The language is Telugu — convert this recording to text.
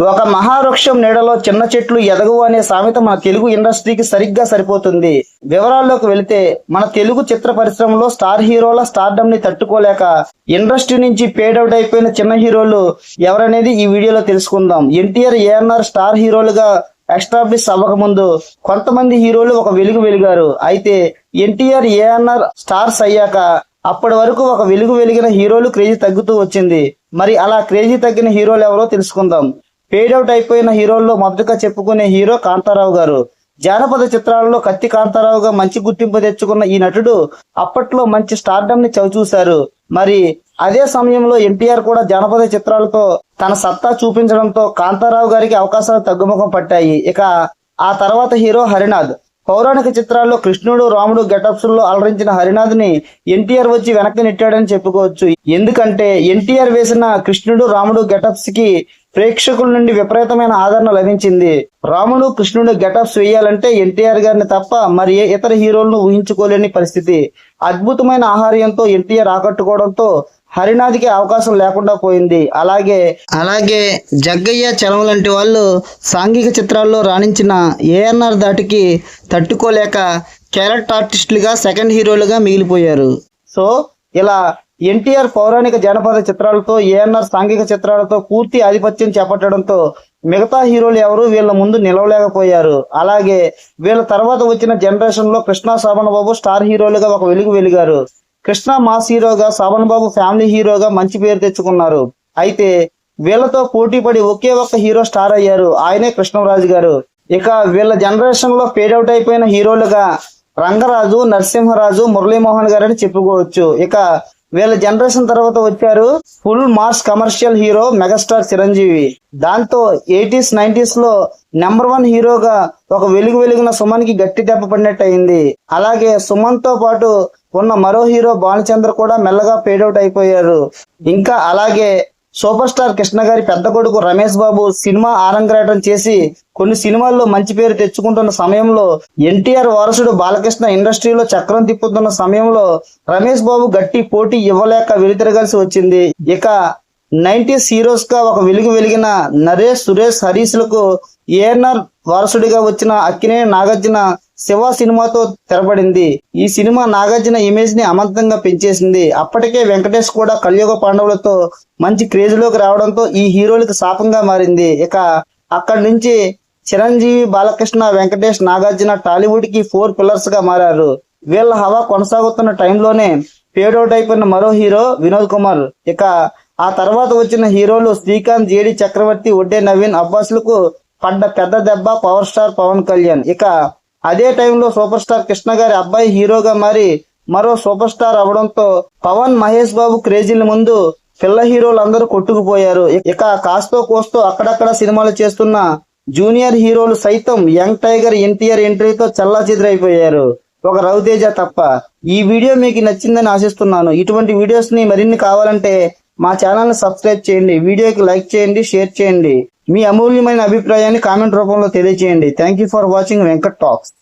ఒక మహావృక్షం నీడలో చిన్న చెట్లు ఎదగవు అనే సామెత మన తెలుగు ఇండస్ట్రీకి సరిగ్గా సరిపోతుంది. వివరాల్లోకి వెళితే మన తెలుగు చిత్ర పరిశ్రమలో స్టార్ హీరోల స్టార్డమ్ని తట్టుకోలేక ఇండస్ట్రీ నుంచి పేడ్ అవుట్ అయిపోయిన చిన్న హీరోలు ఎవరనేది ఈ వీడియోలో తెలుసుకుందాం. ఎన్టీఆర్ ఏఎన్ఆర్ స్టార్ హీరోలుగా ఎస్టాబ్లిష్ అవ్వకముందు కొంతమంది హీరోలు ఒక వెలుగు వెలిగారు. అయితే ఎన్టీఆర్ ఏఎన్ఆర్ స్టార్స్ అయ్యాక అప్పటి వరకు ఒక వెలుగు వెలిగిన హీరోలు క్రేజీ తగ్గుతూ వచ్చింది. మరి అలా క్రేజీ తగ్గిన హీరోలు ఎవరో తెలుసుకుందాం. అవుట్ అయిపోయిన హీరోల్లో మొదటగా చెప్పుకునే హీరో కాంతారావు గారు. జానపద చిత్రాలలో కత్తి కాంతారావుగా మంచి గుర్తింపు తెచ్చుకున్న ఈ నటుడు అప్పట్లో మంచి స్టార్డమ్ని చవిచూశారు మరి అదే సమయంలో ఎన్టీఆర్ కూడా జానపద చిత్రాలతో తన సత్తా చూపించడంతో కాంతారావు గారికి అవకాశాలు తగ్గుముఖం పట్టాయి. ఇక ఆ తర్వాత హీరో హరినాథ్. పౌరాణిక చిత్రాల్లో కృష్ణుడు రాముడు గెటప్స్లో అలరించిన హరినాథ్ని ఎన్టీఆర్ వచ్చి వెనక్కి నెట్టాడని చెప్పుకోవచ్చు. ఎందుకంటే ఎన్టీఆర్ వేసిన కృష్ణుడు రాముడు గెటప్స్కి ప్రేక్షకుల నుండి విపరీతమైన ఆదరణ లభించింది. రాముడు కృష్ణుడు గెటప్స్ వేయాలంటే ఎన్టీఆర్ గారిని తప్ప మరి ఏ ఇతర హీరోలను ఊహించుకోలేని పరిస్థితి. అద్భుతమైన ఆహార్యంతో ఎన్టీఆర్ ఆకట్టుకోవడంతో హరినాథ్కి అవకాశం లేకుండా పోయింది. అలాగే అలాగే జగ్గయ్య చలం లాంటి వాళ్ళు సాంఘిక చిత్రాల్లో రాణించిన ఏఎన్ఆర్ దాటికి తట్టుకోలేక క్యారెక్టర్ ఆర్టిస్టులుగా సెకండ్ హీరోలుగా మిగిలిపోయారు. సో ఇలా ఎన్టీఆర్ పౌరాణిక జానపద చిత్రాలతో ఏఎన్ఆర్ సాంఘిక చిత్రాలతో పూర్తి ఆధిపత్యం చేపట్టడంతో మిగతా హీరోలు ఎవరు వీళ్ళ ముందు నిలవలేకపోయారు. అలాగే వీళ్ళ తర్వాత వచ్చిన జనరేషన్లో కృష్ణ శోభన్ బాబు స్టార్ హీరోలుగా ఒక వెలుగు వెలిగారు. కృష్ణ మాస్ హీరోగా శోభన్ బాబు ఫ్యామిలీ హీరోగా మంచి పేరు తెచ్చుకున్నారు. అయితే వీళ్ళతో పోటీ పడి ఒకే ఒక్క హీరో స్టార్ అయ్యారు ఆయనే కృష్ణరాజు గారు. ఇక వీళ్ళ జనరేషన్లో ఫేడ్ అవుట్ అయిపోయిన హీరోలుగా రంగరాజు నరసింహరాజు మురళీమోహన్ గారని చెప్పుకోవచ్చు. ఇక వీళ్ళ జనరేషన్ తర్వాత వచ్చారు full mass commercial hero megastar Chiranjeevi. దాంతో ఎయిటీస్ నైన్టీస్లో నెంబర్ వన్ హీరోగా ఒక వెలుగు వెలుగున సుమన్కి గట్టి దెబ్బ పడినట్టు అయింది. అలాగే సుమన్తో పాటు ఉన్న మరో హీరో భానుచంద్ర కూడా మెల్లగా ఫేడ్ అవుట్ అయిపోయారు. ఇంకా అలాగే సూపర్ స్టార్ కృష్ణ గారి పెద్ద కొడుకు రమేష్ బాబు సినిమా ఆరంగరేటం చేసి కొన్ని సినిమాల్లో మంచి పేరు తెచ్చుకుంటున్న సమయంలో ఎన్టీఆర్ వారసుడు బాలకృష్ణ ఇండస్ట్రీలో చక్రం తిప్పుతున్న సమయంలో రమేష్ బాబు గట్టి పోటీ ఇవ్వలేక వెలితిరగాల్సి వచ్చింది. ఇక నైన్టీస్ హీరోస్గా ఒక వెలుగు వెలిగిన నరేష్ సురేష్ హరీష్లకు ఏఎన్ఆర్ వారసుడిగా వచ్చిన అక్కినే నాగార్జున శివ సినిమాతో తెరపడింది ఈ సినిమా నాగార్జున ఇమేజ్ని అమంతంగా పెంచేసింది. అప్పటికే వెంకటేష్ కూడా కలియుగ పాండవులతో మంచి క్రేజ్లోకి రావడంతో ఈ హీరోలకు శాపంగా మారింది. ఇక అక్కడి నుంచి చిరంజీవి బాలకృష్ణ వెంకటేష్ నాగార్జున టాలీవుడ్కి ఫోర్ పిల్లర్స్గా మారారు. వీళ్ళ హవా కొనసాగుతున్న టైంలోనే పేడౌట్ అయిపోయిన మరో హీరో వినోద్ కుమార్. ఇక ఆ తర్వాత వచ్చిన హీరోలు శ్రీకాంత్ జేడి చక్రవర్తి ఒడ్డే నవీన్ అబ్బాస్లకు పడ్డ పెద్ద దెబ్బ పవర్ స్టార్ పవన్ కళ్యాణ్. ఇక అదే టైంలో సూపర్ స్టార్ కృష్ణ గారి అబ్బాయి హీరోగా మారి మరో సూపర్ స్టార్ అవడంతో పవన్ మహేష్ బాబు క్రేజీల ముందు పిల్ల హీరోలు అందరూ కొట్టుకుపోయారు. ఇక కాస్తో కోస్తో అక్కడక్కడ సినిమాలు చేస్తున్న జూనియర్ హీరోలు సైతం యంగ్ టైగర్ ఎన్టీఆర్ ఎంట్రీతో చల్లా చెదిరైపోయారు ఒక రవితేజ తప్ప. ఈ వీడియో మీకు నచ్చిందని ఆశిస్తున్నాను. ఇటువంటి వీడియోస్ని మరిన్ని కావాలంటే మా ఛానల్ని సబ్స్క్రైబ్ చేయండి. వీడియోకి లైక్ చేయండి షేర్ చేయండి. మీ అమూల్యమైన అభిప్రాయాన్ని కామెంట్ రూపంలో తెలియజేయండి thank you for watching Venkat talks